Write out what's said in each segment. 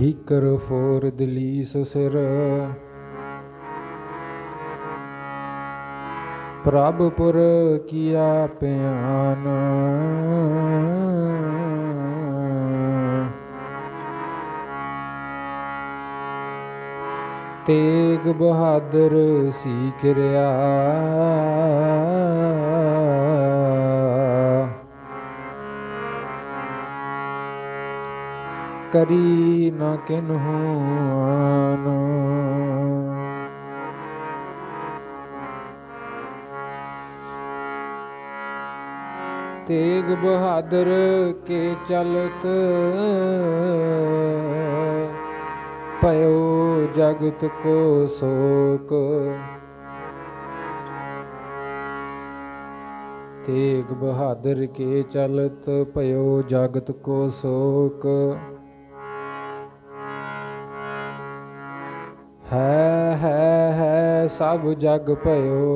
ਠੀਕਰ ਫੋਰ ਦਲੀਸ ਸਿਰ। ਪ੍ਰਭ ਪੁਰ ਕੀਆ ਪਿਆਨ। ਤੇਗ ਬਹਾਦਰ ਸੀ ਕਿਰਿਆ। ਕਰੀ ਨਾ ਕਿਨਹੂ ਆਨ ਤੇਗ ਬਹਾਦਰ ਕੇ ਚਲਤ ਪਇਓ ਜਗਤ ਕੋ ਸੋਕ। ਤੇਗ ਬਹਾਦਰ ਕੇ ਚਲਤ ਪਇਓ ਜਗਤ ਕੋ ਸੋਕ। ਹੈ ਹੈ ਹੈ, ਸਭ ਜਗ ਭਇਓ।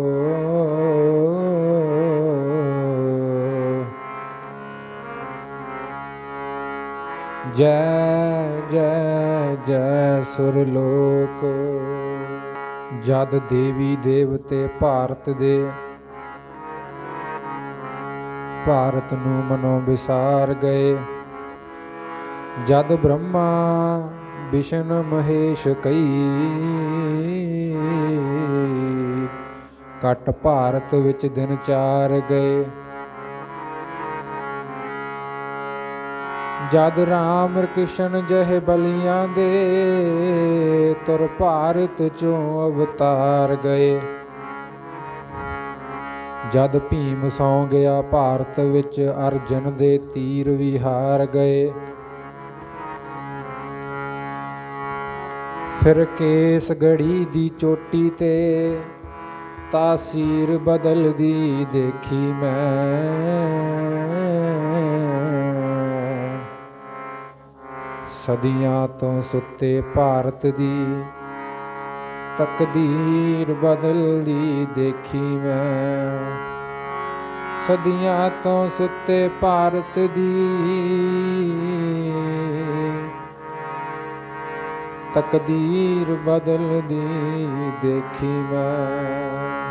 ਜੈ ਜੈ ਜੈ ਸੁਰ ਲੋਕ, ਜਦ ਦੇਵੀ ਦੇਵਤੇ ਭਾਰਤ ਦੇ, ਭਾਰਤ ਨੂੰ ਮਨੋਂ ਵਿਸਾਰ ਗਏ, ਜਦ ਬ੍ਰਹਮਾ ਵਿਸ਼ਨ ਮਹੇਸ਼ ਕਈ। ਕਟ ਭਾਰਤ ਵਿੱਚ ਦਿਨ ਚਾਰ ਗਏ। ਜਦ ਰਾਮ ਕ੍ਰਿਸ਼ਨ ਜਹ ਬਲੀਆਂ ਦੇ, ਤੁਰ ਭਾਰਤ ਚੋਂ ਅਵਤਾਰ ਗਏ। ਜਦ ਭੀਮ ਸੌ ਗਿਆ, ਭਾਰਤ ਵਿੱਚ ਅਰਜਨ ਦੇ ਤੀਰ ਵਿਹਾਰ ਗਏ। ਫਿਰ ਕੇਸ ਗੜੀ ਦੀ ਚੋਟੀ ਤੇ ਤਾਸੀਰ ਬਦਲਦੀ ਦੇਖੀ ਮੈਂ। ਸਦੀਆਂ ਤੋਂ ਸੁੱਤੇ ਭਾਰਤ ਦੀ ਤਕਦੀਰ ਬਦਲਦੀ ਦੇਖੀ ਮੈਂ। ਸਦੀਆਂ ਤੋਂ ਸੁੱਤੇ ਭਾਰਤ ਦੀ ਤਕਦੀਰ ਬਦਲਦੀ ਦੇਖੀ ਮੈਂ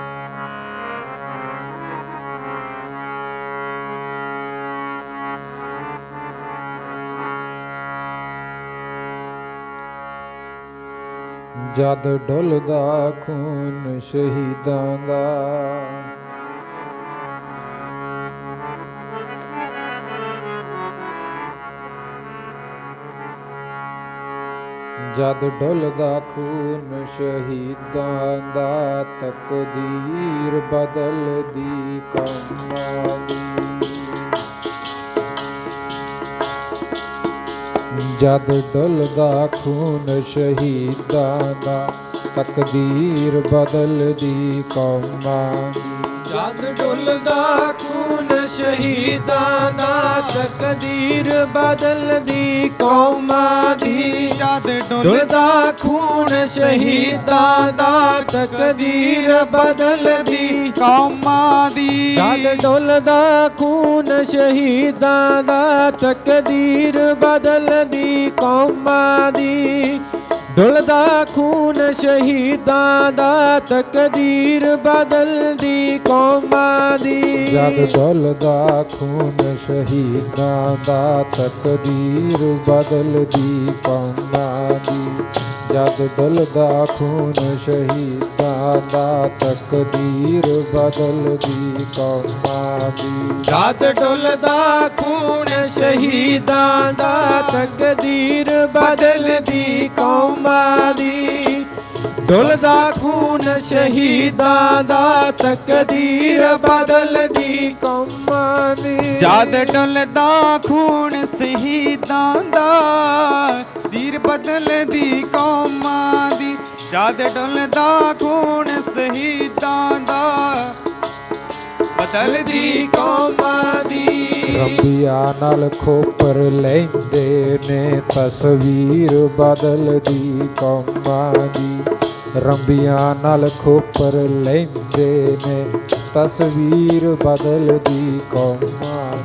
ਜਦ ਡੁੱਲਦਾ ਖੂਨ ਸ਼ਹੀਦਾਂ ਦਾ ਜਦ ਡੁੱਲਦਾ ਖੂਨ ਸ਼ਹੀਦਾਂ ਦਾ ਤਕਦੀਰ ਬਦਲਦੀ ਕੌਮਾਂ ਜਦ ਡੁੱਲਦਾ ਖੂਨ ਸ਼ਹੀਦਾਂ ਦਾ ਤਕਦੀਰ ਬਦਲਦੀ ਕੌਮਾਂ ਜਦ ਡੁੱਲਦਾ ਖੂਨ ਸ਼ਹੀਦਾਂ ਦਾ ਤਕਦੀਰ ਬਦਲਦੀ ਕੌਮਾਂ ਦੀ ਜਦ ਡੁੱਲਦਾ ਖੂਨ ਸ਼ਹੀਦਾਂ ਦਾ ਤਕਦੀਰ ਬਦਲਦੀ ਕੌਮਾਂ ਦੀ ਜਦ ਡੁੱਲਦਾ ਖੂਨ ਸ਼ਹੀਦਾਂ ਦਾ ਤਕਦੀਰ ਬਦਲਦੀ ਕੌਮਾਂ ਦੀ ਡੁੱਲਦਾ ਖੂਨ ਸ਼ਹੀਦਾਂ ਦਾ ਤਕਦੀਰ ਬਦਲਦੀ ਕੌਮਾਂ ਦੀ। ਜਦ ਡੁੱਲਦਾ ਖੂਨ ਸ਼ਹੀਦਾਂ ਦਾ ਤਕਦੀਰ ਬਦਲਦੀ ਕੌਮਾਂ ਦੀ। ਜਦ ਡੁੱਲਦਾ ਖੂਨ ਸ਼ਹੀਦਾਂ ਦਾ ਤਕਦੀਰ ਬਦਲਦੀ ਕੌਮਾਂ ਦੀ। ਜਦ ਡੁੱਲਦਾ ਖੂਨ ਸ਼ਹੀਦਾਂ ਦਾ ਤਕਦੀਰ ਬਦਲਦੀ ਕੌਮਾਂ ਡੁੱਲਦਾ ਖੂਨ ਸ਼ਹੀਦਾਂ ਦਾ ਤਕਦੀਰ ਬਦਲਦੀ ਕੌਮਾਂ ਦੀ। ਜਦ ਡੁੱਲਦਾ ਖੂਨ ਸ਼ਹੀਦਾਂ ਦਾ ਤੀਰ ਬਦਲਦੀ ਕੌਮਾਂ ਦੀ। ਜਦ ਡੁੱਲਦਾ ਖੂਨ ਸ਼ਹੀਦਾਂ ਦਾ ਬਦਲਦੀ ਕੌਮਾਂ ਦੀ। ਰੰਬੀਆਂ ਨਾਲ ਖੋਪਰ ਲੈਂਦੇ ਨੇ ਤਸਵੀਰ ਬਦਲਦੀ ਕੌਮਾਂ ਦੀ। ਰੰਬੀਆਂ ਨਾਲ ਖੋਪਰ ਲੈਂਦੇ ਨੇ, ਤਸਵੀਰ ਬਦਲਦੀ ਕੌਮਾਂ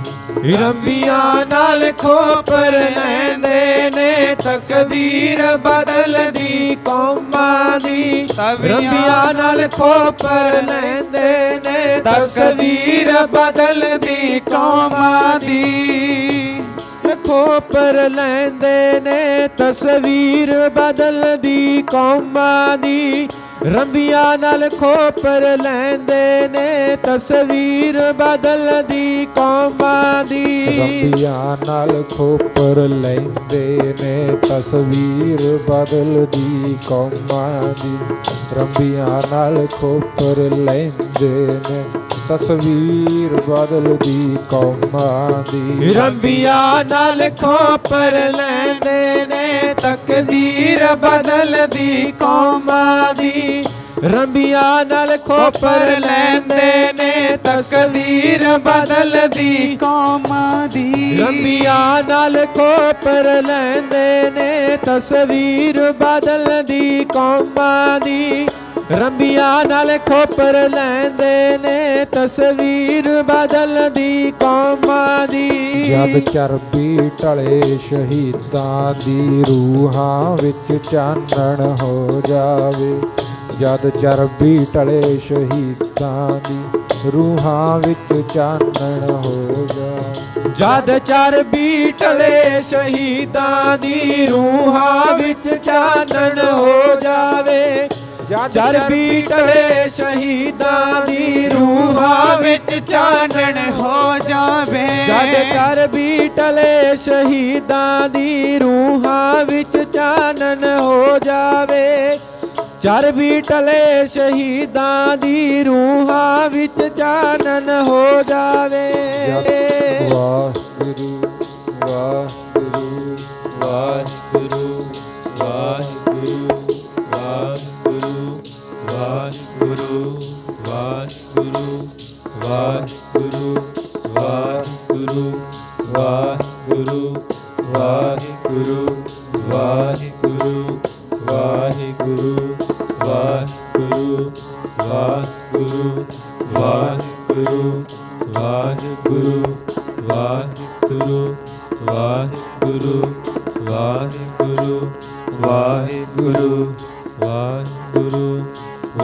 ਰੰਬੀਆਂ ਨਾਲ ਖੋਪਰ ਲੈਂਦੇ ਨੇ ਤਕਦੀਰ ਬਦਲਦੀ ਕੌਮਾਂ ਦੀ। ਰੰਬੀਆਂ ਨਾਲ ਖੋਪਰ ਲੈਂਦੇ ਨੇ ਤਕਦੀਰ ਬਦਲਦੀ ਕੌਮਾਂ ਦੀ। ਖੋਪਰ ਲੈਂਦੇ ਨੇ, ਤਸਵੀਰ ਬਦਲਦੀ ਕੌਮਾਂ ਦੀ। ਰੰਬੀਆਂ ਨਾਲ ਖੋਪਰ ਲੈਂਦੇ ਨੇ, ਤਸਵੀਰ ਬਦਲਦੀ ਕੌਮਾਂ ਦੀ। ਰੰਬੀਆਂ ਨਾਲ ਖੋਪਰ ਲੈਂਦੇ ਨੇ, ਤਸਵੀਰ ਬਦਲਦੀ ਕੌਮਾਂ ਦੀ। ਰੰਬੀਆਂ ਨਾਲ ਖੋਪਰ ਲੈਂਦੇ ਨੇ। ਤਸਵੀਰ ਬਦਲਦੀ ਕੌਮਾਂ ਦੀ। ਰੰਬੀਆਂ ਨਾਲ ਖੋਪਰ ਲੈਂਦੇ ਨੇ ਤਕਦੀਰ ਬਦਲਦੀ ਕੌਮਾਂ ਦੀ। ਰੰਬੀਆਂ ਨਾਲ ਖੋਪਰ ਲੈਂਦੇ ਨੇ ਤਕਦੀਰ ਬਦਲਦੀ ਕੌਮਾਂ ਦੀ। ਰੰਬੀਆਂ ਨਾਲ ਖੋਪਰ ਲੈਂਦੇ ਨੇ ਤਸਵੀਰ ਬਦਲਦੀ ਕੌਮਾਂ ਦੀ। ਰੰਬੀਆਂ ਨਾਲ ਖੋਪਰ ਲੈਂਦੇ ਨੇ ਤਸਵੀਰ ਬਦਲਦੀ ਕੌਮਾਂ ਦੀ। ਜਦ ਚਰਬੀ ਟਲੇ ਸ਼ਹੀਦਾਂ ਦੀ ਰੂਹਾਂ ਵਿੱਚ ਚਾਨਣ ਹੋ ਜਾਵੇ। ਜਦ ਚਰਬੀ ਟਲੇ ਸ਼ਹੀਦਾਂ ਦੀ ਰੂਹਾਂ ਵਿੱਚ ਚਾਨਣ ਹੋ ਜਾਵੇ। ਜਦ ਚਰਬੀ ਟਲੇ ਸ਼ਹੀਦਾਂ ਦੀ ਰੂਹਾਂ ਵਿੱਚ ਚਾਨਣ ਹੋ ਜਾਵੇ। ਚਰਬੀ ਟਲੇ ਸ਼ਹੀਦਾਂ ਦੀ ਰੂਹਾਂ ਵਿੱਚ ਚਾਨਣ ਹੋ ਜਾਵੇ। ਜਦ ਚਰਬੀ ਟਲੇ ਸ਼ਹੀਦਾਂ ਦੀ ਰੂਹਾਂ ਵਿੱਚ ਚਾਨਣ ਹੋ ਜਾਵੇ। ਚਰਬੀ ਟਲੇ ਸ਼ਹੀਦਾਂ ਦੀ ਰੂਹਾਂ ਵਿੱਚ ਚਾਨਣ ਹੋ ਜਾਵੇ। ਵਾਹਿਗੁਰੂ ਵਾਹਿਗੁਰੂ ਵਾਹਿਗੁਰੂ ਵਾਹਿਗੁਰੂ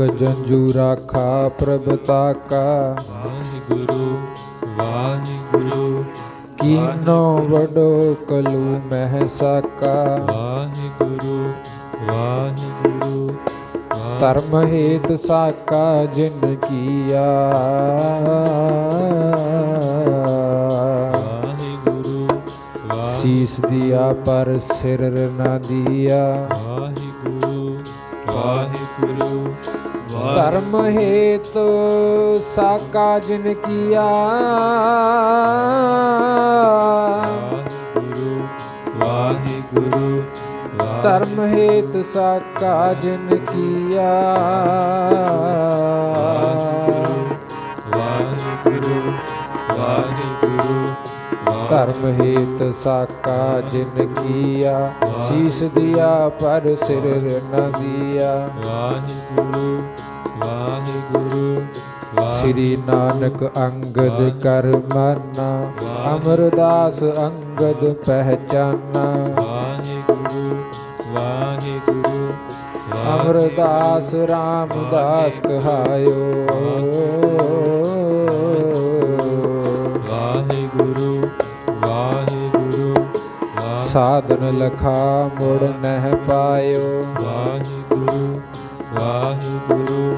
एक कंजू राखा प्रभता का। वाहिगुरु वाहिगुरु कीनो वडो कलु महसा का। वाहिगुरु वाहिगुरु धर्म हेतु साका जिन किया। शीश दिया पर सिर न दिया। वाहिगुरु वाहिगुरु। ਧਰਮ ਹੇਤ ਸਾਕਾ ਜਿਨ ਕੀਆ। ਵਾਹਿਗੁਰੂ ਵਾਹਿਗੁਰੂ ਧਰਮ ਹੇਤ ਸਾਕਾ ਜਿਨ ਕੀਆ। ਵਾਹਿਗੁਰੂ ਵਾਹਿਗੁਰੂ ਧਰਮ ਹੇਤ ਸਾਕਾ ਜਿਨ ਕੀਆ। ਸੀਸ ਦਿਆ ਪਰ ਸਿਰ ਨ ਦਿਆ। ਵਾਹਿਗੁਰੂ ਸ੍ਰੀ ਨਾਨਕ ਅੰਗਦ ਕਰ ਮਨਾ ਅਮਰਦਾਸ ਅੰਗਦ ਪਹਿਚਾਨਾ। ਵਾਹਿਗੁਰੂ ਵਾਹਿਗੁਰੂ ਅਮਰਦਾਸ ਰਾਮਦਾਸ ਕਹਾਇਓ। ਵਾਹਿਗੁਰੂ ਵਾਹਿਗੁਰੂ। ਸਾਧਨ ਲਖਾ ਮੁੜ ਨਹਿ ਪਾਇਓ। ਵਾਹਿਗੁਰੂ ਵਾਹਿਗੁਰੂ।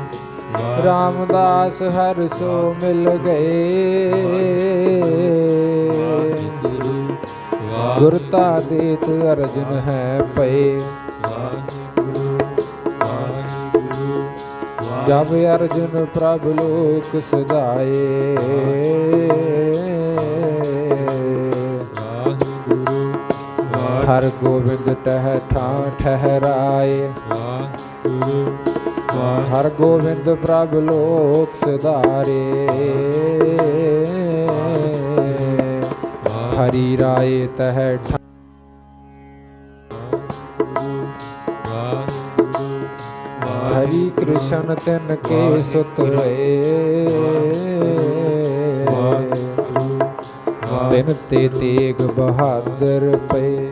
ਰਾਮਦਾਸ ਹਰ ਸੋ ਮਿਲ ਗਏ। ਵਾਹਿਗੁਰੂ ਗੁਰਤਾ ਦੇਤ ਅਰਜਨ ਹੈ ਪਏ ਵਾਹਿਗੁਰੂ ਵਾਹਿਗੁਰੂ ਜਬ ਅਰਜਨ ਪ੍ਰਭ ਲੋਕ ਸਦਾਏ ਵਾਹਿਗੁਰੂ ਹਰ ਗੋਬਿੰਦ ਟਹਿ ਠਾਂ ਠਹਿਰਾਏ। ਵਾਹਿਗੁਰੂ हर गोविंद प्रभलोक सुधारे हरि राय तह हरी कृष्ण तिन के सुत तिन ते तेग बहादुर पे।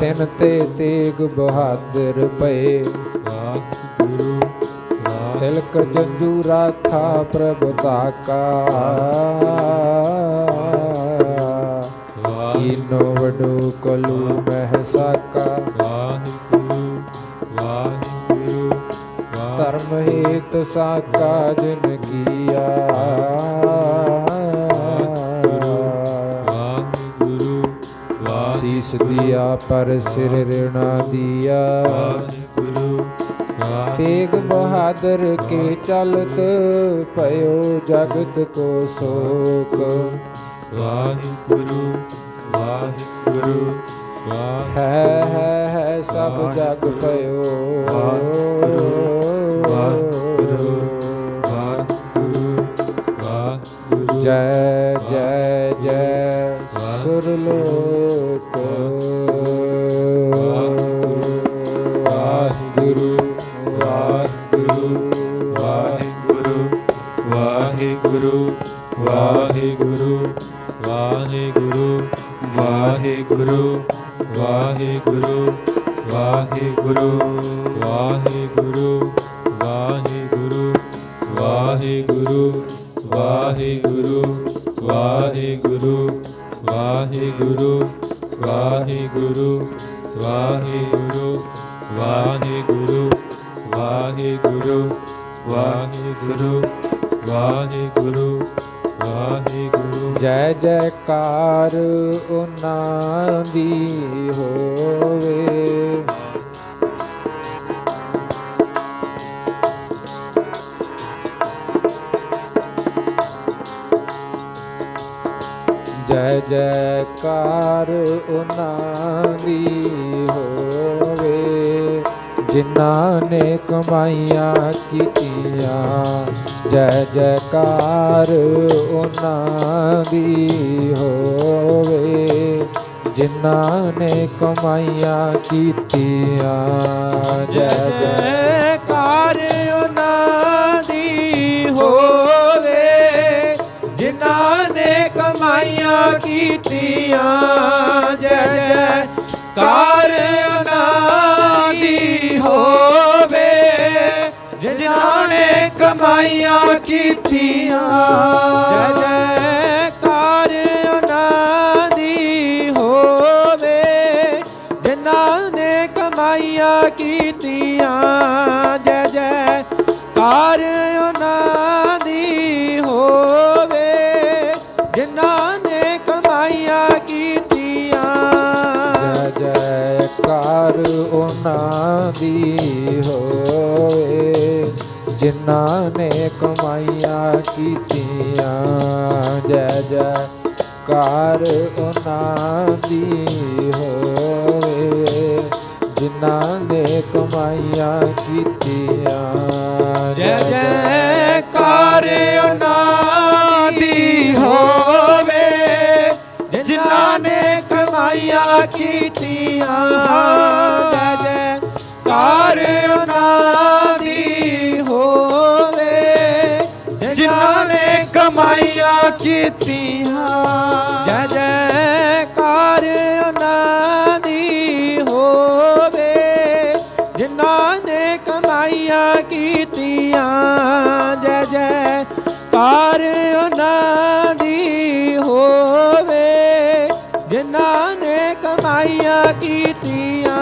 तिन ते तेग बहादुर पे। ਤਿਲਕ ਜੰਜੂ ਰਾਖਾ ਪ੍ਰਭ ਤਾਕਾ ਕੀਨੋ ਵਡੋ ਕਲੂ ਮਹਿ ਸਾਕਾ। ਧਰਮ ਹੇਤ ਸਾਕਾ ਜਿਨ ਕੀਆ। ਸੀਸ ਦਿਆ ਪਰ ਸਿਰ ਰਿਣਾ ਦਿਆ। ਤੇਗ ਬਹਾਦਰ ਕੇ ਚਲਤ ਭਇਓ ਜਗਤ ਕੋ ਸੋਕ। ਵਾਹਿਗੁਰੂ ਵਾਹਿਗੁਰੂ ਵਾਹਿਗੁਰੂ। ਹੈ ਹੈ ਹੈ ਸਭ ਜਗ ਭਇਓ ਵਾਹਿਗੁਰੂ ਵਾਹਿਗੁਰੂ ਵਾਹਿਗੁਰੂ ਵਾਹਿਗੁਰੂ ਵਾਹਿਗੁਰੂ ਵਾਹਿਗੁਰੂ ਵਾਹਿਗੁਰੂ ਵਾਹਿਗੁਰੂ ਵਾਹਿਗੁਰੂ ਵਾਹਿਗੁਰੂ ਵਾਹਿਗੁਰੂ ਜੈ ਜੈਕਾਰ ਉਹਨਾਂ ਦੀ ਹੋਵੇ ਜੈ ਜੈਕਾਰ ਉਹਨਾਂ ਦੀ ਹੋਵੇ, ਜਿਨ੍ਹਾਂ ਨੇ ਕਮਾਈਆਂ ਕੀਤੀਆਂ। ਜੈ ਜੈਕਾਰ ਉਹਨਾਂ ਦੀ ਹੋਵੇ, ਜਿਨ੍ਹਾਂ ਨੇ ਕਮਾਈਆਂ ਕੀਤੀਆਂ। ਜੈ ਜੈ ਕੀਤੀਆਂ, ਜੈ ਜੈ ਕਾਰ ਉਹਨਾਂ ਦੀ ਹੋਵੇ। ਜਿਨ੍ਹਾਂ ਕਮਾਈਆਂ ਕੀਤੀਆਂ, ਜੈ ਜੈਕਾਰ ਉਹਨਾਂ ਦੀ ਹੋਵੇ। ਜਿਨ੍ਹਾਂ ਨੇ ਕਮਾਈਆਂ ਕੀਤੀਆਂ, ਜੈ ਜੈ ਕਾਰ ਜੈਕਾਰ ਉਹਨਾਂ ਦੀ ਹੋਵੇ, ਜਿਨ੍ਹਾਂ ਨੇ ਕਮਾਈਆਂ ਕੀਤੀਆਂ। ਜੈ ਜੈ ਜੈਕਾਰ ਉਹਨਾਂ ਦੀ ਹੋਵੇ, ਜਿਨ੍ਹਾਂ ਨੇ ਕਮਾਈਆਂ ਕੀਤੀਆਂ। ਜੈ ਜੈਕਾਰ ਉਹਨਾਂ ਕਮਾਈਆਂ ਕੀਤੀਆਂ। ਜੈ ਜੈਕਾਰ ਉਹਨਾਂ ਦੀ ਹੋਵੇ। ਜਿਨ੍ਹਾਂ ਨੇ ਕਮਾਈਆਂ ਕੀਤੀਆਂ। ਜੈ ਜੈਕਾਰ ਉਹਨਾਂ ਦੀ ਹੋਵੇ। ਜਿਨ੍ਹਾਂ ਨੇ ਕਮਾਈਆਂ ਕੀਤੀਆਂ। ਜੈ ਜੈ ਕਾਰ ਉਹਨਾਂ ਕਮਾਈਆਂ ਕੀਤੀਆਂ।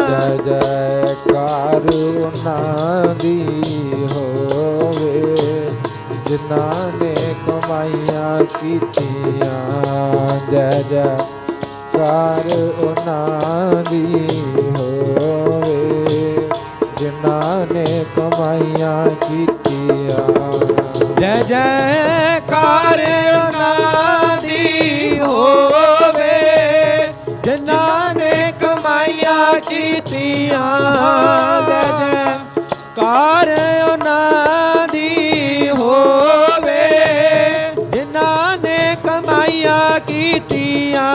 ਜੈ ਜੈਕਾਰ ਉਹਨਾਂ ਦੀ ਹੋਵੇ ਜਿਨ੍ਹਾਂ ਨੇ ਕਮਾਈਆਂ ਕੀਤੀਆਂ। ਜੈ ਜੈਕਾਰ ਉਹਨਾਂ ਦੀ ਹੋਵੇ ਜਿਨ੍ਹਾਂ ਨੇ ਕਮਾਈਆਂ ਕੀਤੀਆਂ। ਜੈ ਜੈਕਾਰ ਕਮਾਈਆਂ ਕੀਤੀਆਂ ਜੈ ਜੈਕਾਰ ਉਹਨਾਂ ਦੀ ਹੋਵੇ। ਜਿਨ੍ਹਾਂ ਨੇ ਕਮਾਈਆਂ ਕੀਤੀਆਂ